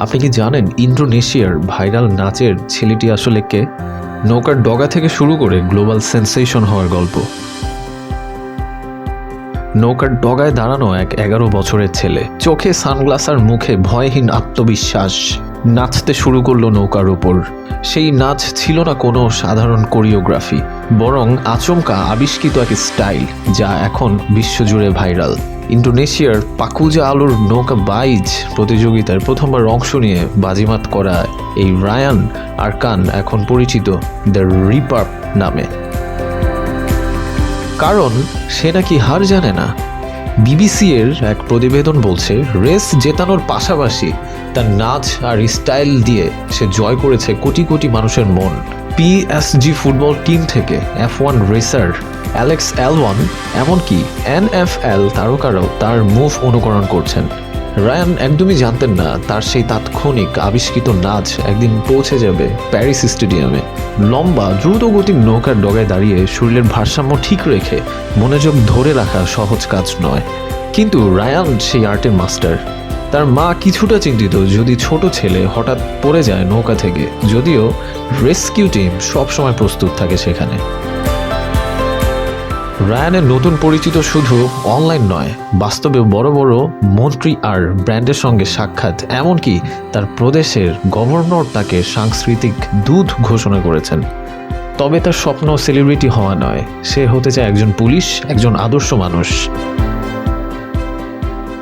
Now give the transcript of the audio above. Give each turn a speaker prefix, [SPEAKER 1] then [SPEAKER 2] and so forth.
[SPEAKER 1] আপনি কি জানেন ইন্ডোনেশিয়ার ভাইরাল নাচের ছেলেটি আসলে কে? নৌকার ডগা থেকে শুরু করে গ্লোবাল সেন্সেশন হওয়ার গল্প। নৌকার ডগায় দাঁড়ানো এক এগারো বছরের ছেলে। চোখে সানগ্লাস আর মুখে ভয়হীন আত্মবিশ্বাস। নাচতে শুরু করল নৌকার ওপর সেই নাচ ছিল না কোনো সাধারণ কোরিওগ্রাফি, বরং আচমকা আবিষ্কৃত এক স্টাইল, যা এখন বিশ্বজুড়ে ভাইরাল। ইন্ডোনেশিয়ার পাকুজা আলুর নৌকা বাইজ প্রতিযোগিতায় প্রথমবার অংশ নিয়ে বাজিমাত করা এই রায়ান আরকান, এখন পরিচিত দ্য রিপার নামে। কারণ সে নাকি হার জানে না। বিবিসি এর এক প্রতিবেদন বলছে, রেস জেতানোর পাশাপাশি তার নাচ আর স্টাইল দিয়ে সে জয় করেছে কোটি কোটি মানুষের মন। পিএসজি ফুটবল টিম থেকে F one racer Alex Albon, এমনকি এনএফএল তারকারাও তার মুভ অনুকরণ করছেন। রায়ান একদমই জানতেন না তার সেই তাৎক্ষণিক আবিষ্কৃত নাচ একদিন পৌঁছে যাবে প্যারিস স্টেডিয়ামে। লম্বা, দ্রুত গতির নৌকার ডগায় দাঁড়িয়ে শরীরের ভারসাম্য ঠিক রেখে মনোযোগ ধরে রাখা সহজ কাজ নয়। কিন্তু রায়ান সেই আর্টের মাস্টার। তার মা কিছুটা চিন্তিত, যদি ছোট ছেলে হঠাৎ পড়ে যায় নৌকা থেকে, যদিও রেস্কিউ টিম সবসময় প্রস্তুত থাকে সেখানে। রায়ানের নতুন পরিচিত শুধু অনলাইন নয় বাস্তবে বড় বড় মন্ত্রী আর ব্র্যান্ডের সঙ্গে সাক্ষাৎ, এমনকি তার প্রদেশের গভর্নর তাকে সাংস্কৃতিক দূত ঘোষণা করেছেন। তবে তার স্বপ্ন সেলিব্রিটি হওয়া নয়, সে হতে চায় একজন পুলিশ, একজন আদর্শ মানুষ।